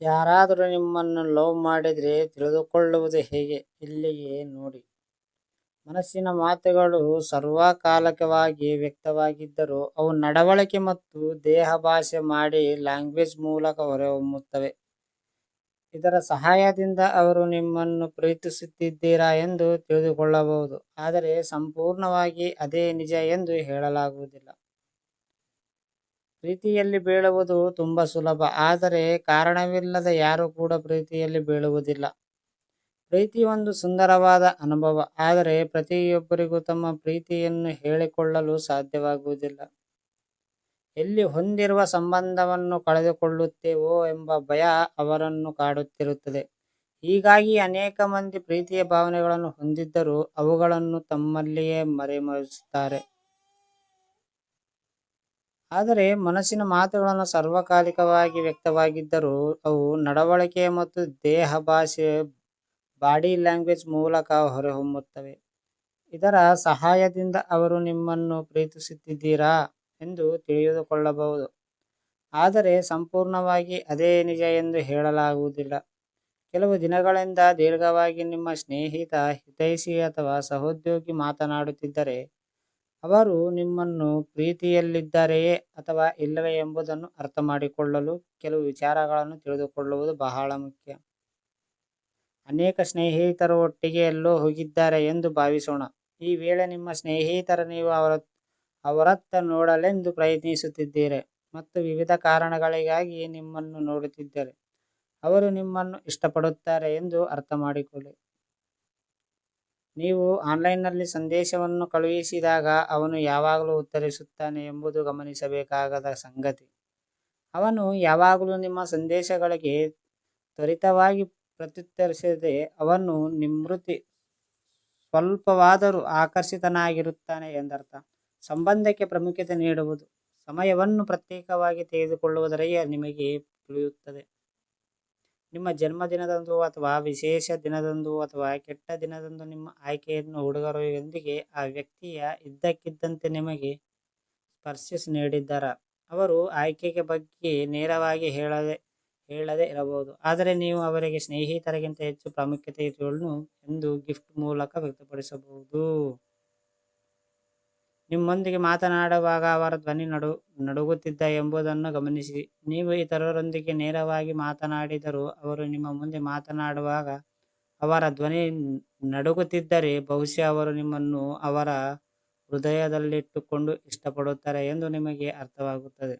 ಯಾರಾದರೂ ನಿಮ್ಮನ್ನು ಲವ್ ಮಾಡಿದರೆ ತಿಳಿದುಕೊಳ್ಳುವುದು ಹೇಗೆ? ಇಲ್ಲಿಗೆ ನೋಡಿ. ಮನಸ್ಸಿನ ಮಾತುಗಳು ಸರ್ವಕಾಲಿಕವಾಗಿ ವ್ಯಕ್ತವಾಗಿದ್ದರೂ ಅವು ನಡವಳಿಕೆ ಮತ್ತು ದೇಹ ಭಾಷೆ ಮಾಡಿ ಲ್ಯಾಂಗ್ವೇಜ್ ಮೂಲಕ ಹೊರಹೊಮ್ಮುತ್ತವೆ. ಇದರ ಸಹಾಯದಿಂದ ಅವರು ನಿಮ್ಮನ್ನು ಪ್ರೀತಿಸುತ್ತಿದ್ದೀರಾ ಎಂದು ತಿಳಿದುಕೊಳ್ಳಬಹುದು. ಆದರೆ ಸಂಪೂರ್ಣವಾಗಿ ಅದೇ ನಿಜ ಎಂದು ಹೇಳಲಾಗುವುದಿಲ್ಲ. ಪ್ರೀತಿಯಲ್ಲಿ ಬೀಳುವುದು ತುಂಬಾ ಸುಲಭ. ಆದರೆ ಕಾರಣವಿಲ್ಲದ ಯಾರೂ ಕೂಡ ಪ್ರೀತಿಯಲ್ಲಿ ಬೀಳುವುದಿಲ್ಲ. ಪ್ರೀತಿ ಒಂದು ಸುಂದರವಾದ ಅನುಭವ. ಆದರೆ ಪ್ರತಿಯೊಬ್ಬರಿಗೂ ತಮ್ಮ ಪ್ರೀತಿಯನ್ನು ಹೇಳಿಕೊಳ್ಳಲು ಸಾಧ್ಯವಾಗುವುದಿಲ್ಲ. ಎಲ್ಲಿ ಹೊಂದಿರುವ ಸಂಬಂಧವನ್ನು ಕಳೆದುಕೊಳ್ಳುತ್ತೇವೋ ಎಂಬ ಭಯ ಅವರನ್ನು ಕಾಡುತ್ತಿರುತ್ತದೆ. ಹೀಗಾಗಿ ಅನೇಕ ಮಂದಿ ಪ್ರೀತಿಯ ಭಾವನೆಗಳನ್ನು ಹೊಂದಿದ್ದರೂ ಅವುಗಳನ್ನು ತಮ್ಮಲ್ಲಿಯೇ ಮರೆಮಾಚುತ್ತಾರೆ ಆದರೆ ಮನಸ್ಸಿನ ಮಾತುಗಳನ್ನು ಸರ್ವಕಾಲಿಕವಾಗಿ ವ್ಯಕ್ತವಾಗಿದ್ದರೂ ಅವು ನಡವಳಿಕೆ ಮತ್ತು ದೇಹ ಭಾಷೆ, ಬಾಡಿ ಲ್ಯಾಂಗ್ವೇಜ್ ಮೂಲಕ ಹೊರಹೊಮ್ಮುತ್ತವೆ. ಇದರ ಸಹಾಯದಿಂದ ಅವರು ನಿಮ್ಮನ್ನು ಪ್ರೀತಿಸುತ್ತಿದ್ದೀರಾ ಎಂದು ತಿಳಿದುಕೊಳ್ಳಬಹುದು. ಆದರೆ ಸಂಪೂರ್ಣವಾಗಿ ಅದೇ ನಿಜ ಎಂದು ಹೇಳಲಾಗುವುದಿಲ್ಲ. ಕೆಲವು ದಿನಗಳಿಂದ ದೀರ್ಘವಾಗಿ ನಿಮ್ಮ ಸ್ನೇಹಿತ ಹಿತೈಷಿ ಅಥವಾ ಸಹೋದ್ಯೋಗಿ ಮಾತನಾಡುತ್ತಿದ್ದರೆ ಅವರು ನಿಮ್ಮನ್ನು ಪ್ರೀತಿಯಲ್ಲಿದ್ದಾರೆಯೇ ಅಥವಾ ಇಲ್ಲವೇ ಎಂಬುದನ್ನು ಅರ್ಥ ಮಾಡಿಕೊಳ್ಳಲು ಕೆಲವು ವಿಚಾರಗಳನ್ನು ತಿಳಿದುಕೊಳ್ಳುವುದು ಬಹಳ ಮುಖ್ಯ. ಅನೇಕ ಸ್ನೇಹಿತರು ಒಟ್ಟಿಗೆ ಎಲ್ಲೋ ಹೋಗಿದ್ದಾರೆ ಎಂದು ಭಾವಿಸೋಣ. ಈ ವೇಳೆ ನಿಮ್ಮ ಸ್ನೇಹಿತರ ನೀವು ಅವರ, ಅವರತ್ತ ನೋಡಲೆಂದು ಪ್ರಯತ್ನಿಸುತ್ತಿದ್ದೀರಿ ಮತ್ತು ವಿವಿಧ ಕಾರಣಗಳಿಗಾಗಿ ನಿಮ್ಮನ್ನು ನೋಡುತ್ತಿದ್ದಾರೆ, ಅವರು ನಿಮ್ಮನ್ನು ಇಷ್ಟಪಡುತ್ತಾರೆ ಎಂದು ಅರ್ಥಮಾಡಿಕೊಳ್ಳಿ. ನೀವು ಆನ್ಲೈನ್ನಲ್ಲಿ ಸಂದೇಶವನ್ನು ಕಳುಹಿಸಿದಾಗ ಅವನು ಯಾವಾಗಲೂ ಉತ್ತರಿಸುತ್ತಾನೆ ಎಂಬುದು ಗಮನಿಸಬೇಕಾಗದ ಸಂಗತಿ. ಅವನು ಯಾವಾಗಲೂ ನಿಮ್ಮ ಸಂದೇಶಗಳಿಗೆ ತ್ವರಿತವಾಗಿ ಪ್ರತ್ಯುತ್ತರಿಸದೆ ಅವನು ನಿವೃತ್ತಿ ಸ್ವಲ್ಪವಾದರೂ ಆಕರ್ಷಿತನಾಗಿರುತ್ತಾನೆ ಎಂದರ್ಥ. ಸಂಬಂಧಕ್ಕೆ ಪ್ರಾಮುಖ್ಯತೆ ನೀಡುವುದು, ಸಮಯವನ್ನು ಪ್ರತ್ಯೇಕವಾಗಿ ತೆಗೆದುಕೊಳ್ಳುವುದರಿಗೆ ನಿಮಗೆ ತಿಳಿಯುತ್ತದೆ. ನಿಮ್ಮ ಜನ್ಮದಿನದಂದು ಅಥವಾ ವಿಶೇಷ ದಿನದಂದು ಅಥವಾ ಕೆಟ್ಟ ದಿನದಂದು ನಿಮ್ಮ ಆಯ್ಕೆಯನ್ನು ಹುಡುಗರೊಂದಿಗೆ ಆ ವ್ಯಕ್ತಿಯ ಇದ್ದಕ್ಕಿದ್ದಂತೆ ನಿಮಗೆ ಸ್ಪರ್ಶಿಸಿ ನೀಡಿದ್ದಾರೆ? ಅವರು ಆಯ್ಕೆಗೆ ಬಗ್ಗೆ ನೇರವಾಗಿ ಹೇಳದೆ ಹೇಳದೆ ಇರಬಹುದು. ಆದರೆ ನೀವು ಅವರಿಗೆ ಸ್ನೇಹಿತರಿಗಿಂತ ಹೆಚ್ಚು ಪ್ರಾಮುಖ್ಯತೆ ಎಂದು ಗಿಫ್ಟ್ ಮೂಲಕ ವ್ಯಕ್ತಪಡಿಸಬಹುದು. ನಿಮ್ಮೊಂದಿಗೆ ಮಾತನಾಡುವಾಗ ಅವರ ಧ್ವನಿ ನಡು, ನಡುಗುತ್ತಿದ್ದ ಎಂಬುದನ್ನು ಗಮನಿಸಿ. ನೀವು ಇತರರೊಂದಿಗೆ ನೇರವಾಗಿ ಮಾತನಾಡಿದರೂ ಅವರು ನಿಮ್ಮ ಮುಂದೆ ಮಾತನಾಡುವಾಗ ಅವರ ಧ್ವನಿ ನಡುಗುತ್ತಿದ್ದರೆ ಬಹುಶಃ ಅವರು ನಿಮ್ಮನ್ನು ಅವರ ಹೃದಯದಲ್ಲಿಟ್ಟುಕೊಂಡು ಇಷ್ಟಪಡುತ್ತಾರೆ ಎಂದು ನಿಮಗೆ ಅರ್ಥವಾಗುತ್ತದೆ.